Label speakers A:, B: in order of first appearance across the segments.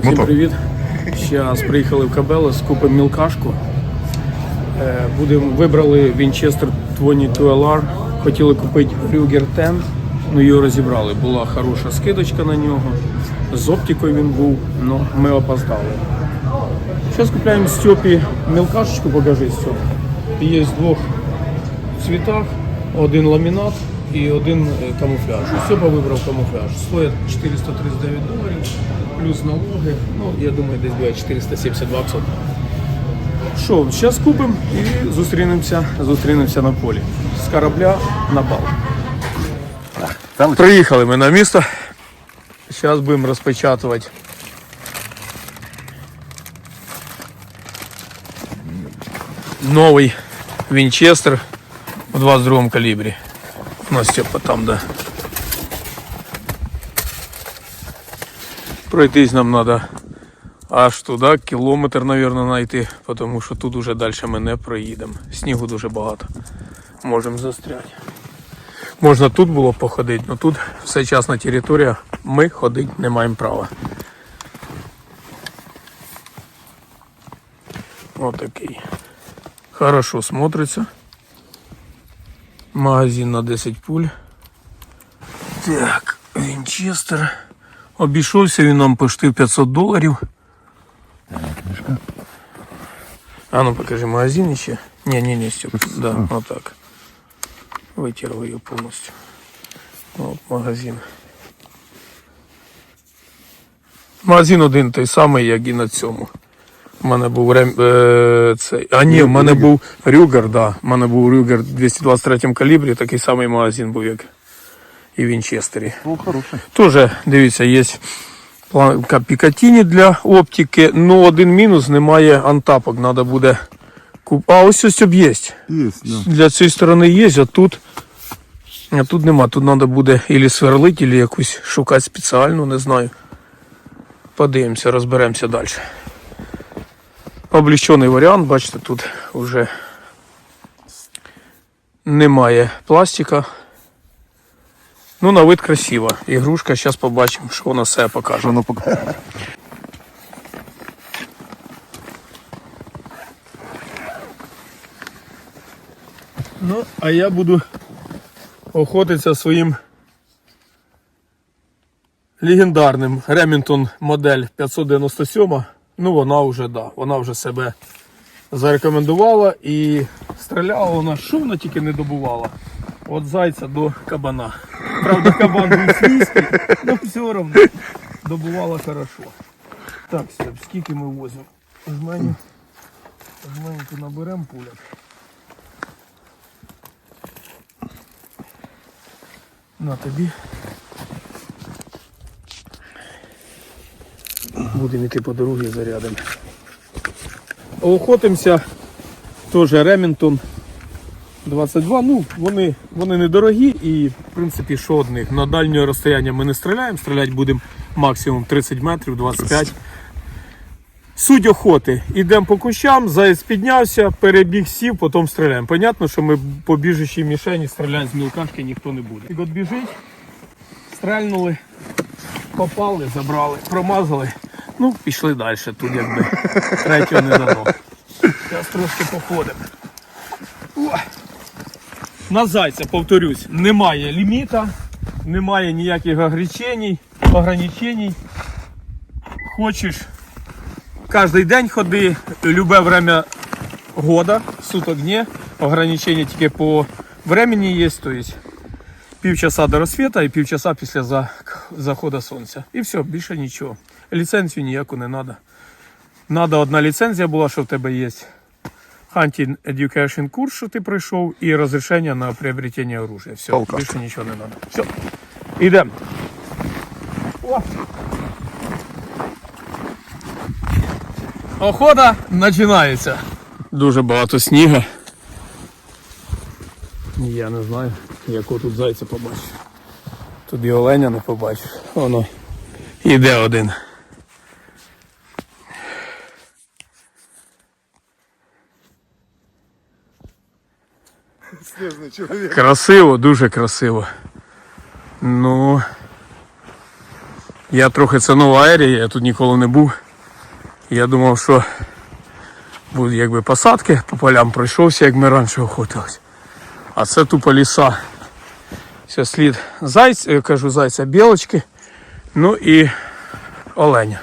A: Всім
B: Мотор.
A: привіт. Зараз приїхали в Кабело, скупимо мілкашку. Е, Будемо, вибрали Winchester 22 LR. Хотіли купити Ruger 10, ну його розібрали. Була хороша скидочка на нього. З оптикою він був, але ми опоздали. Зараз купляємо Степі мілкашечку, покажи Степ. Є в двох цвітах, один ламінат і один е, камуфляж. Степа вибрав камуфляж. Стоїть 439 доларів, плюс налоги. Ну, я думаю, десь буде 470 баксів. Що, зараз купимо і зустрінемося, зустрінемося на полі. З корабля на бал. Приїхали ми на місто. Зараз будемо розпечатувати. Новий Вінчестер в 22 калібрі. У нас Степа там, да. Пройтись нам треба аж туди, кілометр, мабуть, знайти, тому що тут уже далі ми не проїдемо. Снігу дуже багато. Можемо застряти. Можна тут було походити, але тут все частна територія, ми ходити не маємо права. Отакий. Хорошо смотрится. Магазин на 10 пуль. Так, Вінчестер. Обійшовся він нам почти 500 доларів. А ну покажи магазин ще. Не, не, не, Степ. Да, вот так. Витягли її повністю. От магазин. Магазин один той самий, як і на цьому. У мене був рем... е, цей. А ні, в мене був Рюгер, да. У мене був Рюгер 223 калібрі, такий самий магазин був, як і в Вінчестері.
B: Ну, хороший.
A: Теж, дивіться, є планка Пікатіні для оптики, ну один мінус, немає антапок, треба буде куп... А ось ось є.
B: Да.
A: Для цієї сторони є, а тут, а тут нема. Тут треба буде ілі сверлити, ілі якусь шукати спеціальну, не знаю. Подивимося, розберемося далі. Облегчений варіант, бачите, тут вже немає пластика. Ну, на вид красива. Ігрушка, зараз побачимо, що вона себе покаже.
B: Что оно пока...
A: Ну, а я буду охотитися своїм легендарним Remington модель 597. Ну, вона вже, да, вона вже себе зарекомендувала і стріляла вона, що вона тільки не добувала. От зайця до кабана. Правда, кабан був свійський, але все одно добувала хорошо. Так, Степ, скільки ми возимо? Жменю, жменьку наберемо пуляк. На тобі. Будемо йти по дорозі зарядимо. Охотимося. Теж Ремінтон 22. Ну, вони, вони недорогі і, в принципі, що одних. На дальнє розстояння ми не стріляємо, стріляти будемо максимум 30 метрів, 25. Суть охоти. Йдемо по кущам, заяць піднявся, перебіг сів, потім стріляємо. Понятно, що ми по біжучій мішені стріляти з мілкашки ніхто не буде. І от біжить, стрельнули, попали, забрали, промазали. Ну, пішли далі. Тут якби третього не дано. Зараз трошки походимо. На зайця, повторюсь, немає ліміта, немає ніяких ограничень, ограничень. Хочеш Кожний день ходи, любе время года, суток дні, ограничення тільки по времени є, то есть півчаса до розсвіта і півчаса після за- заходу сонця. І все, більше нічого. Ліцензію ніяку не треба. Надо одна ліцензія була, що в тебе є. Hunting Education курс, що ти пройшов, і розрішення на приобретення оружия. Все,
B: Палка.
A: більше нічого не треба. Все. Ідемо. О! Охота починається. Дуже багато сніга. Я не знаю, якого тут зайця побачиш. Тут і оленя не побачиш. Воно іде один. Красиво, дуже красиво. Ну. Я трохи це нова аерія, я тут ніколи не був. Я думав, що будуть якби посадки, по полям пройшовся, як ми раніше охотились. А це тупо ліса. Це слід зайця, кажу зайця білочки, ну і оленя.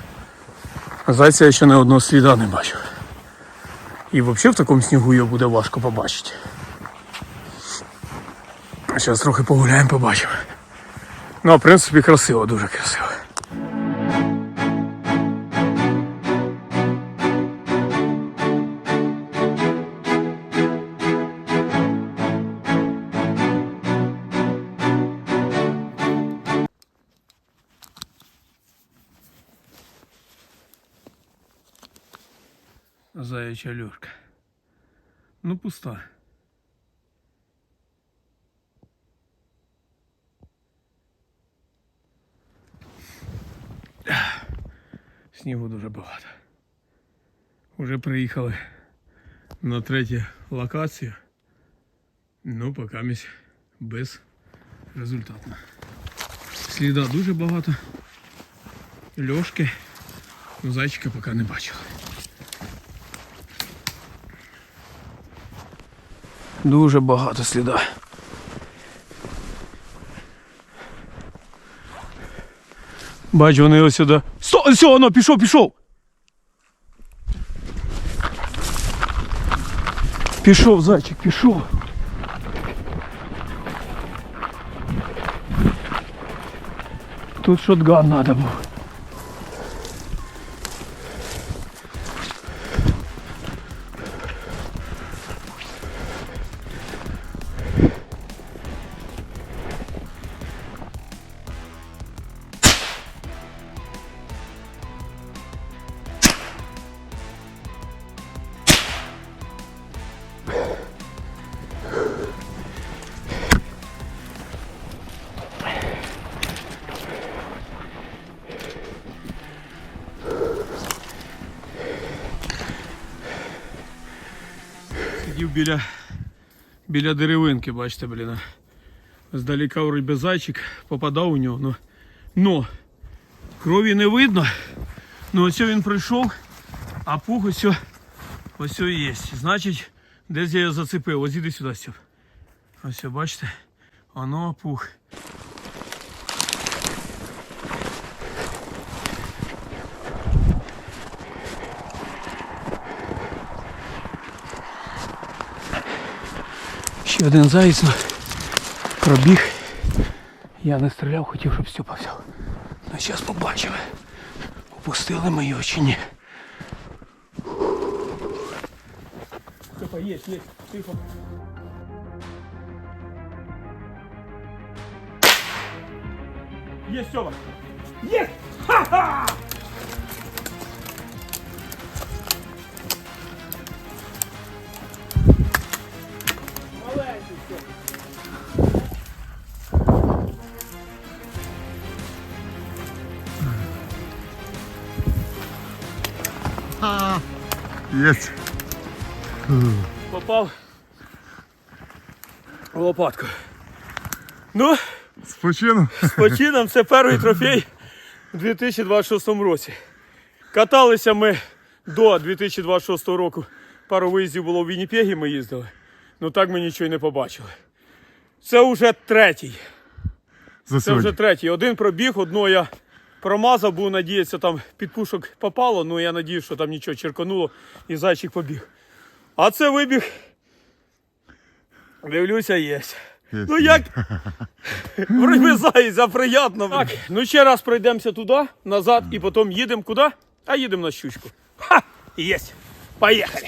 A: Зайця я ще не одного сліда не бачив. І взагалі в такому снігу його буде важко побачити. Зараз трохи погуляємо, побачимо. Ну, а в принципі, красиво, дуже красиво. Заяча люрка. Ну, пуста. Снігу дуже багато. Уже приїхали на третю локацію. Ну, поки місь без результатно. Сліда дуже багато. Льошки. Ну, зайчика поки не бачили. Дуже багато сліда. Бачу, вони ось сюди. Сто, ось воно, пішов, пішов. Пішов, зайчик, пішов. Тут шотган надо був. Біля, біля деревинки, бачите, блін. Здаліка вроді зайчик попадав у нього. Ну, но крові не видно. Ну ось він прийшов, а пух ось, ось є. Значить, десь я його зацепив. Ось іди сюди. Ось, бачите, воно пух. Ще один заєць пробіг. Я не стріляв, хотів, щоб Степа взяв. Ну зараз побачимо. Опустили ми його чи ні. Степа, є, є, тихо. Є, Степа! Є! Ха-ха!
B: Есть.
A: Попав в лопатку. Ну,
B: З почину.
A: з почином це перший трофей у 2026 році. Каталися ми до 2026 року. Пару виїздів було в Вінніпегі, ми їздили. Ну так ми нічого й не побачили. Це вже третій.
B: За
A: Це вже третій. Один пробіг, одного я промазав, був надіятися, там під пушок попало, ну я надію, що там нічого черкануло і зайчик побіг. А це вибіг. Дивлюся, є. Ну як? Вроді а приємно. Так, ну ще раз пройдемося туди, назад, і потім їдемо куди? А їдемо на щучку. Ха! Єсть. Поїхали.